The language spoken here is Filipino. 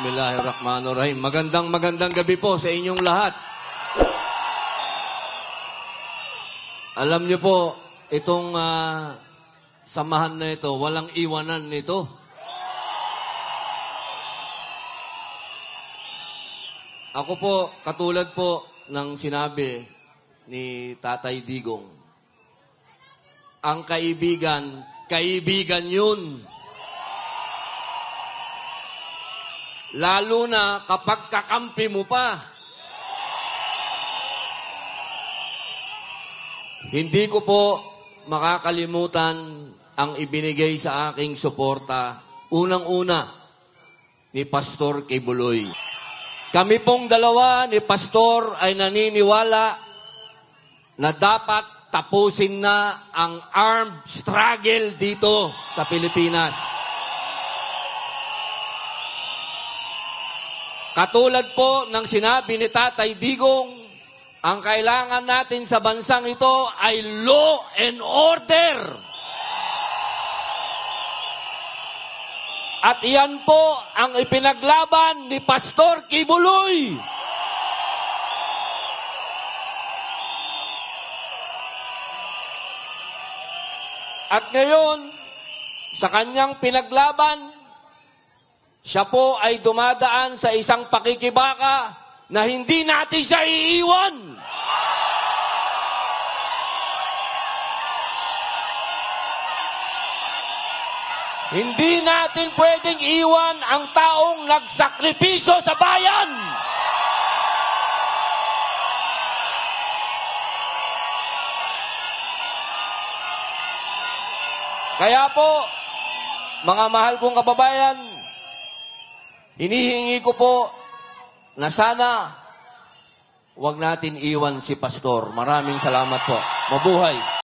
Bismillahirrahmanirrahim. Magandang magandang gabi po sa inyong lahat. Alam niyo po, itong ah, samahan na ito, walang iwanan nito. Ako po, katulad po ng sinabi ni Tatay Digong, ang kaibigan, kaibigan yun. Lalo na kapag kakampi mo pa. Hindi ko po makakalimutan ang ibinigay sa aking suporta, unang-una, ni Pastor Kibuloy. Kami pong dalawa ni Pastor ay naniniwala na dapat tapusin na ang armed struggle dito sa Pilipinas. Katulad po ng sinabi ni Tatay Digong, ang kailangan natin sa bansang ito ay law and order. At iyan po ang ipinaglaban ni Pastor Kibuloy. At ngayon, sa kanyang pinaglaban, siya po ay dumadaan sa isang pakikibaka na hindi natin siya iiwan. Hindi natin pwedeng iwan ang taong nagsakripisyo sa bayan. Kaya po, mga mahal kong kababayan, hinihingi ko po na sana wag natin iwan si Pastor. Maraming salamat po. Mabuhay.